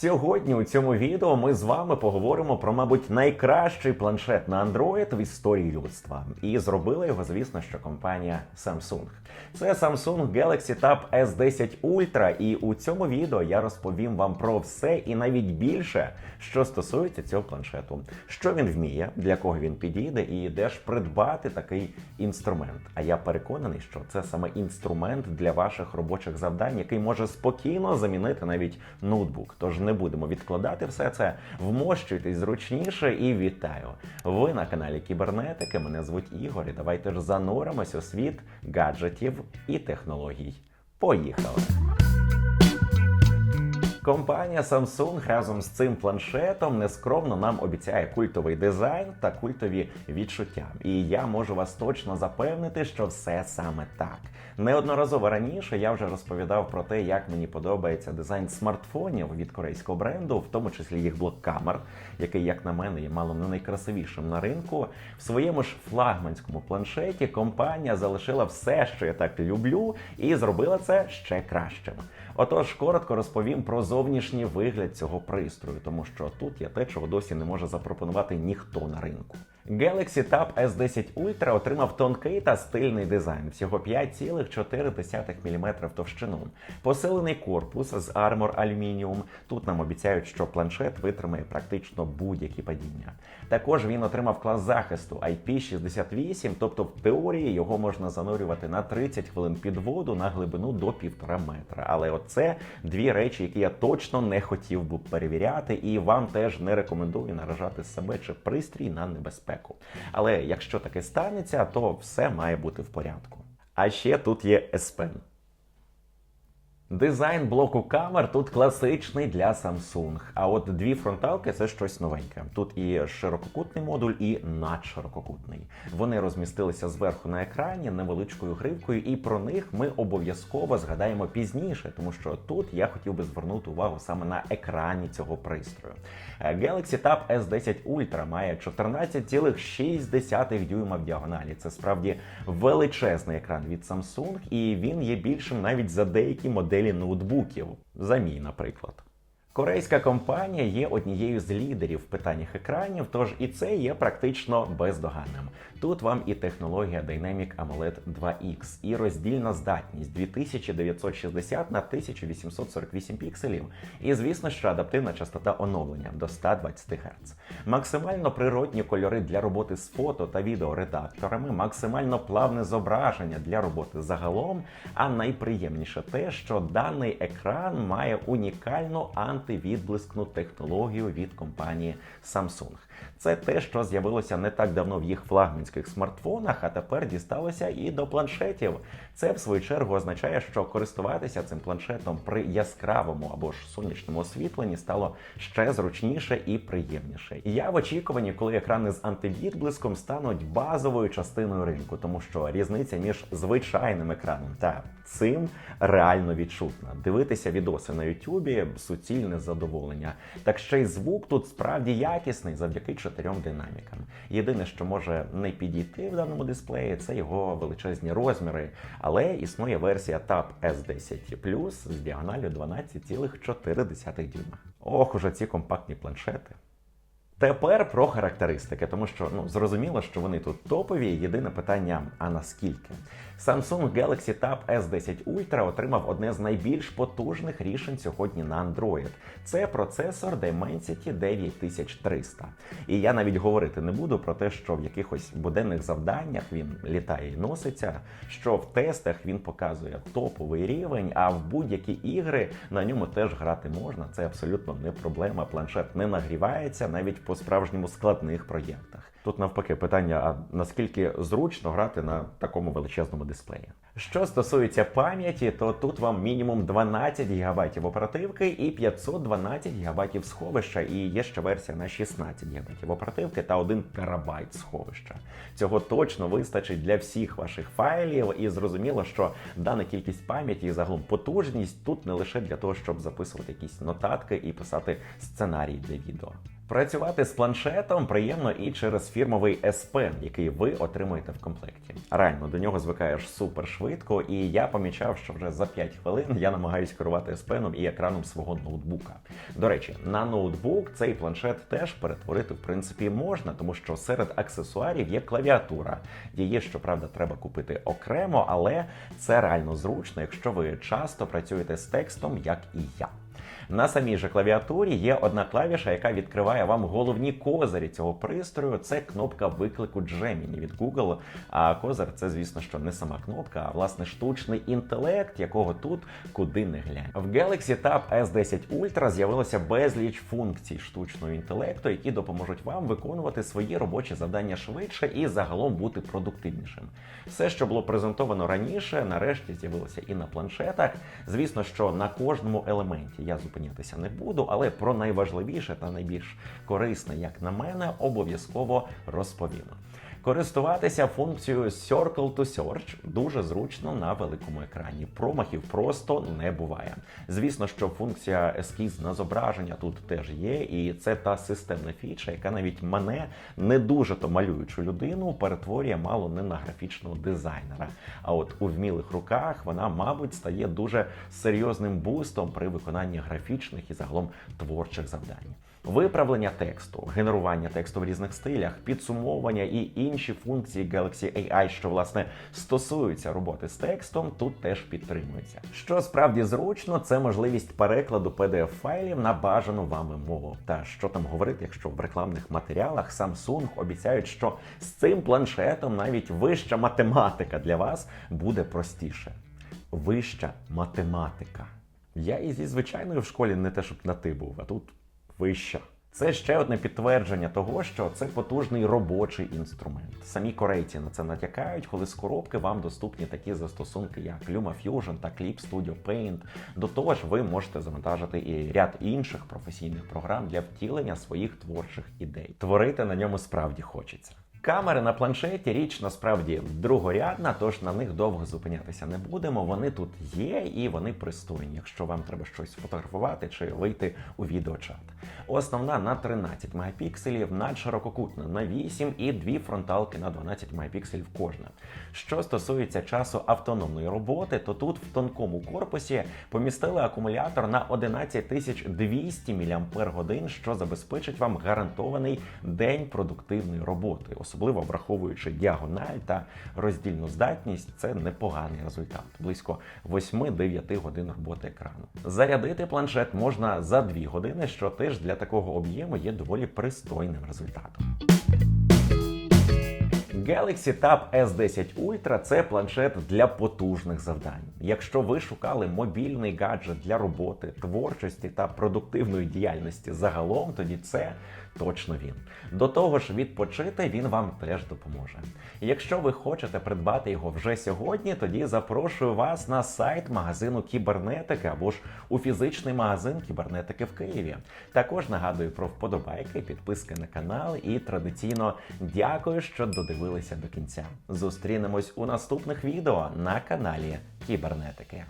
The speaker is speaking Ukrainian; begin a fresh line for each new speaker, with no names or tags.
Сьогодні у цьому відео ми з вами поговоримо про, мабуть, найкращий планшет на Android в історії людства. І зробила його, звісно, що компанія Samsung. Це Samsung Galaxy Tab S10 Ultra, і у цьому відео я розповім вам про все і навіть більше, що стосується цього планшету, що він вміє, для кого він підійде, і де ж придбати такий інструмент. А я переконаний, що це саме інструмент для ваших робочих завдань, який може спокійно замінити навіть ноутбук. Тож не будемо відкладати все це. Вмощуйтесь зручніше і вітаю! Ви на каналі Кібернетики. Мене звуть Ігор. І давайте ж зануримось у світ гаджетів і технологій. Поїхали! Компанія Samsung разом з цим планшетом нескромно нам обіцяє культовий дизайн та культові відчуття. І я можу вас точно запевнити, що все саме так. Неодноразово раніше я вже розповідав про те, як мені подобається дизайн смартфонів від корейського бренду, в тому числі їх блок-камер, який, як на мене, є мало не найкрасивішим на ринку. В своєму ж флагманському планшеті компанія залишила все, що я так люблю, і зробила це ще кращим. Отож, коротко розповім про зовнішній вигляд цього пристрою, тому що тут є те, чого досі не може запропонувати ніхто на ринку. Galaxy Tab S10 Ultra отримав тонкий та стильний дизайн, всього 5,4 мм товщину. Посилений корпус з Armor Aluminium. Тут нам обіцяють, що планшет витримає практично будь-які падіння. Також він отримав клас захисту IP68, тобто в теорії його можна занурювати на 30 хвилин під воду на глибину до 1,5 метра. Але оце дві речі, які я точно не хотів би перевіряти, і вам теж не рекомендую наражати себе чи пристрій на небезпеку. Але якщо таке станеться, то все має бути в порядку. А ще тут є Pen. Дизайн блоку камер тут класичний для Samsung. А от дві фронталки це щось новеньке. Тут і ширококутний модуль, і надширококутний. Вони розмістилися зверху на екрані невеличкою гривкою, і про них ми обов'язково згадаємо пізніше, тому що тут я хотів би звернути увагу саме на екрані цього пристрою. Galaxy Tab S10 Ultra має 14,6 дюйма в діагоналі. Це справді величезний екран від Samsung, і він є більшим навіть за деякі моделі ноутбуків. За мій, наприклад. Корейська компанія є однією з лідерів в питаннях екранів, тож і це є практично бездоганним. Тут вам і технологія Dynamic AMOLED 2X, і роздільна здатність 2960 на 1848 пікселів. І звісно, що адаптивна частота оновлення до 120 Гц. Максимально природні кольори для роботи з фото та відеоредакторами, максимально плавне зображення для роботи загалом. А найприємніше те, що даний екран має унікальну антивідблискну технологію від компанії Samsung. Це те, що з'явилося не так давно в їх флагманських смартфонах, а тепер дісталося і до планшетів. Це в свою чергу означає, що користуватися цим планшетом при яскравому або ж сонячному освітленні стало ще зручніше і приємніше. І я в очікуванні, коли екрани з антивідблиском стануть базовою частиною ринку, тому що різниця між звичайним екраном та цим реально відчутна. Дивитися відоси на Ютубі суцільне задоволення. Так ще й звук тут справді якісний завдяки чотирьом динамікам. Єдине, що може не підійти в даному дисплеї, це його величезні розміри. Але існує версія Tab S10 Plus з діагоналю 12,4 дюйма. Ох, уже ці компактні планшети. Тепер про характеристики, тому що ну зрозуміло, що вони тут топові. Єдине питання: а наскільки? Samsung Galaxy Tab S10 Ultra отримав одне з найбільш потужних рішень сьогодні на Android. Це процесор Dimensity 9300. І я навіть говорити не буду про те, що в якихось буденних завданнях він літає і носиться, що в тестах він показує топовий рівень, а в будь-які ігри на ньому теж грати можна. Це абсолютно не проблема. Планшет не нагрівається навіть по справжньому складних проєктах. Тут навпаки питання: а наскільки зручно грати на такому величезному дисплеї? Що стосується пам'яті, то тут вам мінімум 12 ГБ оперативки і 512 ГБ сховища, і є ще версія на 16 ГБ оперативки та 1 ТБ сховища. Цього точно вистачить для всіх ваших файлів, і зрозуміло, що дана кількість пам'яті і загалом потужність тут не лише для того, щоб записувати якісь нотатки і писати сценарій для відео. Працювати з планшетом приємно і через фірмовий S який ви отримуєте в комплекті. Реально до нього звикаєш супер швидко, і я помічав, що вже за 5 хвилин я намагаюсь керувати S і екраном свого ноутбука. До речі, на ноутбук цей планшет теж перетворити в принципі можна, тому що серед аксесуарів є клавіатура. Її, щоправда, треба купити окремо, але це реально зручно, якщо ви часто працюєте з текстом, як і я. На самій же клавіатурі є одна клавіша, яка відкриває вам головні козирі цього пристрою. Це кнопка виклику Gemini від Google. А козир це, звісно, що не сама кнопка, а власне штучний інтелект, якого тут куди не глянь. В Galaxy Tab S10 Ultra з'явилося безліч функцій штучного інтелекту, які допоможуть вам виконувати свої робочі завдання швидше і загалом бути продуктивнішим. Все, що було презентовано раніше, нарешті з'явилося і на планшетах. Звісно, що на кожному елементі я зупинятися не буду, але про найважливіше та найбільш корисне, як на мене, обов'язково розповім. Користуватися функцією Circle to Search дуже зручно на великому екрані. Промахів просто не буває. Звісно, що функція ескіз на зображення тут теж є, і це та системна фіча, яка навіть мене не дуже то малюючу людину перетворює мало не на графічного дизайнера. А от у вмілих руках вона, мабуть, стає дуже серйозним бустом при виконанні графічних і загалом творчих завдань. Виправлення тексту, генерування тексту в різних стилях, підсумовування і інші функції Galaxy AI, що власне стосуються роботи з текстом, тут теж підтримується. Що справді зручно, це можливість перекладу pdf файлів на бажану вами мову. Та що там говорити, якщо в рекламних матеріалах Samsung обіцяють, що з цим планшетом навіть вища математика для вас буде простіше. Вища математика. Я і зі звичайною в школі не те, щоб на ти був, а тут вища. Це ще одне підтвердження того, що це потужний робочий інструмент. Самі корейці на це натякають, коли з коробки вам доступні такі застосунки, як LumaFusion та Clip Studio Paint. До того ж, ви можете завантажити і ряд інших професійних програм для втілення своїх творчих ідей. Творити на ньому справді хочеться. Камери на планшеті річ насправді другорядна, тож на них довго зупинятися не будемо. Вони тут є і вони пристойні, якщо вам треба щось фотографувати чи вийти у відеочат. Основна на 13 мегапікселів, надширококутна на 8 і дві фронталки на 12 мегапікселів кожна. Що стосується часу автономної роботи, то тут в тонкому корпусі помістили акумулятор на 11200 мАч, що забезпечить вам гарантований день продуктивної роботи особливо враховуючи діагональ та роздільну здатність, це непоганий результат близько 8-9 годин роботи екрану. Зарядити планшет можна за 2 години, що теж для такого об'єму є доволі пристойним результатом. Galaxy Tab S10 Ultra це планшет для потужних завдань. Якщо ви шукали мобільний гаджет для роботи, творчості та продуктивної діяльності загалом, тоді це точно він. До того ж, відпочити він вам теж допоможе. Якщо ви хочете придбати його вже сьогодні, тоді запрошую вас на сайт магазину кібернетики або ж у фізичний магазин кібернетики в Києві. Також нагадую про вподобайки, підписки на канал і традиційно дякую, що додивилися до кінця. Зустрінемось у наступних відео на каналі Кібернетики.